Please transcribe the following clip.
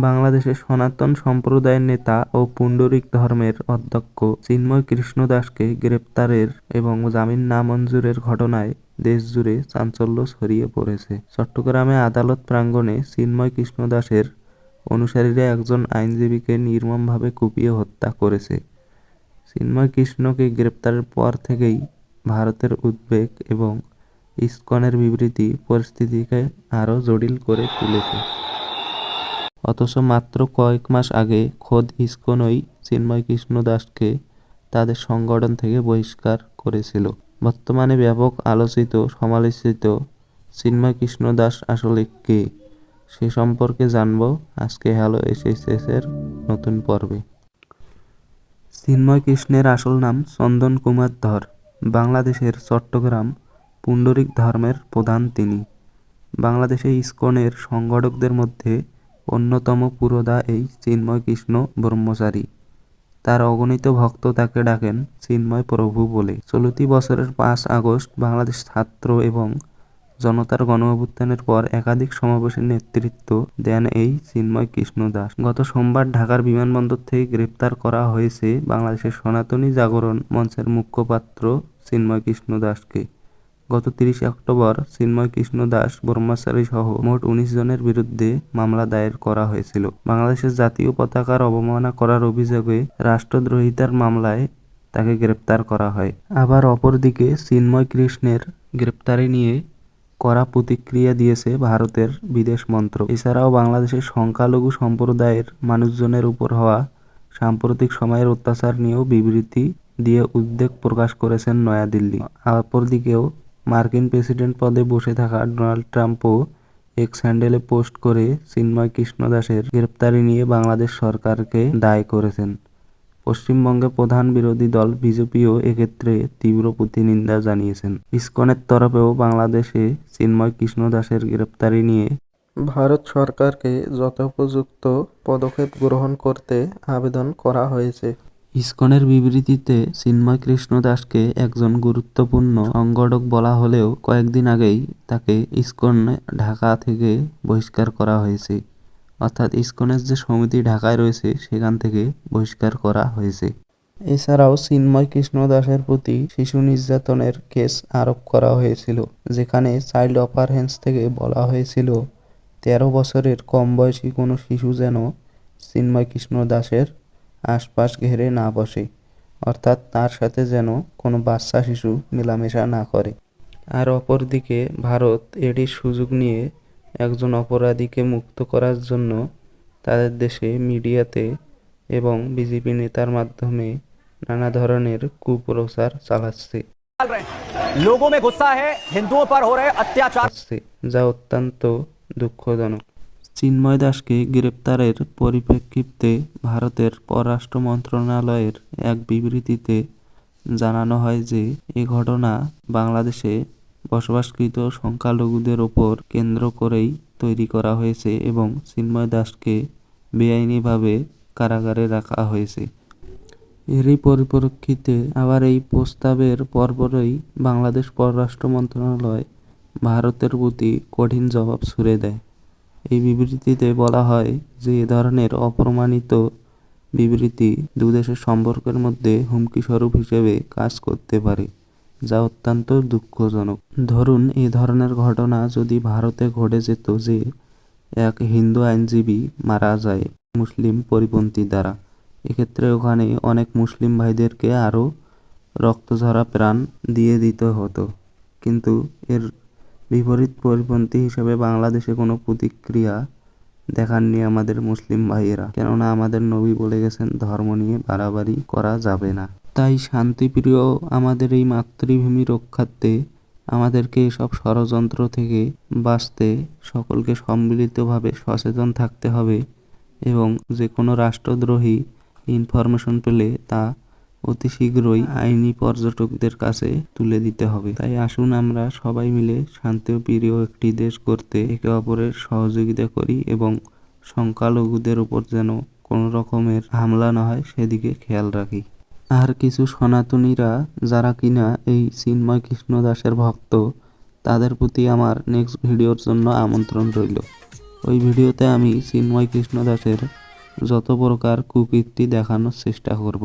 বাংলাদেশের সনাতন সম্প্রদায়ের নেতা ও পুণ্ডরিক ধর্মের অধ্যক্ষ চিন্ময় কৃষ্ণ দাসকে গ্রেপ্তারের এবং জামিন নামঞ্জুরের ঘটনায় দেশজুড়ে চাঞ্চল্য ছড়িয়ে পড়েছে। চট্টগ্রামে আদালত প্রাঙ্গণে চিন্ময় কৃষ্ণ দাসের অনুসারীরা একজন আইনজীবীকে নির্মমভাবে কুপিয়ে হত্যা করেছে। চিন্ময় কৃষ্ণকে গ্রেপ্তারের পর থেকেই ভারতের উদ্বেগ এবং ইস্কনের বিবৃতি পরিস্থিতিকে আরও জটিল করে তুলেছে। অথচ মাত্র কয়েক মাস আগে খোদ ইসকনই চিন্ময় কৃষ্ণ দাসকে তাদের সংগঠন থেকে বহিষ্কার করেছিল। বর্তমানে ব্যাপক আলোচিত, সমালোচিত চিন্ময় কৃষ্ণ দাস আসলে কে, সে সম্পর্কে জানব আজকে হ্যালো এসএসএস এর নতুন পর্বে। চিন্ময় কৃষ্ণের আসল নাম চন্দন কুমার ধর। বাংলাদেশের চট্টগ্রাম পুণ্ডরিক ধর্মের প্রধান তিনি। বাংলাদেশে ইসকনের সংগঠকদের মধ্যে অন্যতম পুরোধা এই চিন্ময় কৃষ্ণ ব্রহ্মচারী। তার অগণিত ভক্ত তাকে ডাকেন চিন্ময় প্রভু বলে। চলতি বছরের পাঁচ আগস্ট বাংলাদেশ ছাত্র এবং জনতার গণ অভ্যুত্থানের পর একাধিক সমাবেশের নেতৃত্ব দেন এই চিন্ময় কৃষ্ণ দাস। গত সোমবার ঢাকার বিমানবন্দর থেকে গ্রেপ্তার করা হয়েছে বাংলাদেশের সনাতনী জাগরণ মঞ্চের মুখপাত্র চিন্ময় কৃষ্ণ দাসকে। গত তিরিশে অক্টোবর চিন্ময় কৃষ্ণ দাস ব্রহ্মচারী সহ মোট উনিশ জনের বিরুদ্ধে মামলা দায়ের করা হয়েছিল। বাংলাদেশের জাতীয় পতাকার অবমাননা করার অভিযোগে রাষ্ট্রদ্রোহিতার মামলায় তাকে গ্রেপ্তার করা হয়। আবার অপরদিকে চিন্ময় কৃষ্ণের গ্রেপ্তারি নিয়ে কড়া প্রতিক্রিয়া দিয়েছে ভারতের বিদেশ মন্ত্র এছাড়াও বাংলাদেশের সংখ্যালঘু সম্প্রদায়ের মানুষজনের উপর হওয়া সাম্প্রতিক সময়ের অত্যাচার নিয়েও বিবৃতি দিয়ে উদ্বেগ প্রকাশ করেছেন নয়াদিল্লি। অপরদিকেও মার্কিন প্রেসিডেন্ট পদে বসে থাকা ডোনাল্ড ট্রাম্পও এক্স হ্যান্ডেলে পোস্ট করে চিন্ময় কৃষ্ণ দাসের গ্রেপ্তারি নিয়ে বাংলাদেশ সরকারকে দায় করেছেন। পশ্চিমবঙ্গে প্রধান বিরোধী দল বিজেপিও এক্ষেত্রে তীব্র প্রতিনিন্দা জানিয়েছেন। ইসকনের তরফেও বাংলাদেশে চিন্ময় কৃষ্ণ দাসের গ্রেপ্তারি নিয়ে ভারত সরকারকে যথোপযুক্ত পদক্ষেপ গ্রহণ করতে আবেদন করা হয়েছে। ইসকনের বিবৃতিতে চিন্ময় কৃষ্ণ দাসকে একজন গুরুত্বপূর্ণ সংগঠক বলা হলেও কয়েকদিন আগেই তাকে ইসকন ঢাকা থেকে বহিষ্কার করা হয়েছে। অর্থাৎ ইসকনের যে সমিতি ঢাকায় রয়েছে, সেখান থেকে বহিষ্কার করা হয়েছে। এছাড়াও চিন্ময় কৃষ্ণ দাসের প্রতি শিশু নির্যাতনের কেস আরোপ করা হয়েছিল, যেখানে চাইল্ড অপারেন্স থেকে বলা হয়েছিল, তেরো বছরের কম বয়সী কোনো শিশু যেন চিন্ময় কৃষ্ণ দাসের আশপাশ ঘেরে না বসে অর্থাৎ তার সাথে যেন কোনো বাচ্চা শিশু মেলামেশা না করে। আর অপরদিকে ভারত এটির সুযোগ নিয়ে একজন অপরাধীকে মুক্ত করার জন্য তাদের দেশে মিডিয়াতে এবং বিজেপি নেতার মাধ্যমে নানা ধরনের কুপ্রচার চালাচ্ছে। লোগো মে গুসা হ্যাঁ পর হো অত্যাচার যা অত্যন্ত দুঃখজনক। চিন্ময় দাসকে গ্রেপ্তারের পরিপ্রেক্ষিতে ভারতের পররাষ্ট্র মন্ত্রণালয়ের এক বিবৃতিতে জানানো হয় যে, এ ঘটনা বাংলাদেশে বসবাসকৃত সংখ্যালঘুদের ওপর কেন্দ্র করেই তৈরি করা হয়েছে এবং চিন্ময় দাসকে বেআইনিভাবে কারাগারে রাখা হয়েছে। এরই পরিপ্রেক্ষিতে আবার এই প্রস্তাবের পরপরই বাংলাদেশ পররাষ্ট্র মন্ত্রণালয় ভারতের প্রতি কঠিন জবাব ছুড়ে দেয়। এই বিবৃতিতে বলা হয় যে এ ধরনের অপ্রমাণিত বিবৃতি দুদেশের সম্পর্কের মধ্যে হুমকিস্বরূপ হিসেবে কাজ করতে পারে, যা অত্যন্ত দুঃখজনক। ধরুন, এ ধরনের ঘটনা যদি ভারতে ঘটে যেত যে এক হিন্দু আইনজীবী মারা যায় মুসলিম পরিপন্থী দ্বারা, এক্ষেত্রে ওখানে অনেক মুসলিম ভাইদেরকে আরও রক্তঝরা প্রাণ দিয়ে দিতে হতো। কিন্তু এর বিপরীত পরিপন্থী হিসেবে বাংলাদেশে কোনো প্রতিক্রিয়া দেখাননি আমাদের মুসলিম ভাইয়েরা। কেননা আমাদের নবী বলে গেছেন, ধর্ম নিয়ে বাড়াবাড়ি করা যাবে না। তাই শান্তিপ্রিয় আমাদের এই মাতৃভূমি রক্ষার্থে আমাদেরকে এসব ষড়যন্ত্র থেকে বাঁচতে সকলকে সম্মিলিতভাবে সচেতন থাকতে হবে এবং যে কোনো রাষ্ট্রদ্রোহী ইনফরমেশন পেলে তা অতি শীঘ্রই আইনি পর্যটকদের কাছে তুলে দিতে হবে। তাই আসুন আমরা সবাই মিলে শান্তিপ্রিয় একটি দেশ করতে একে অপরের সহযোগিতা করি এবং সংখ্যালঘুদের উপর যেন কোনো রকমের হামলা না হয়, সেদিকে খেয়াল রাখি। আর কিছু সনাতনীরা যারা কিনা এই চিন্ময় কৃষ্ণ দাসের ভক্ত, তাদের প্রতি আমার নেক্সট ভিডিওর জন্য আমন্ত্রণ রইল। ওই ভিডিওতে আমি চিন্ময় কৃষ্ণ দাসের যত প্রকার কুকীর্তি দেখানোর চেষ্টা করব।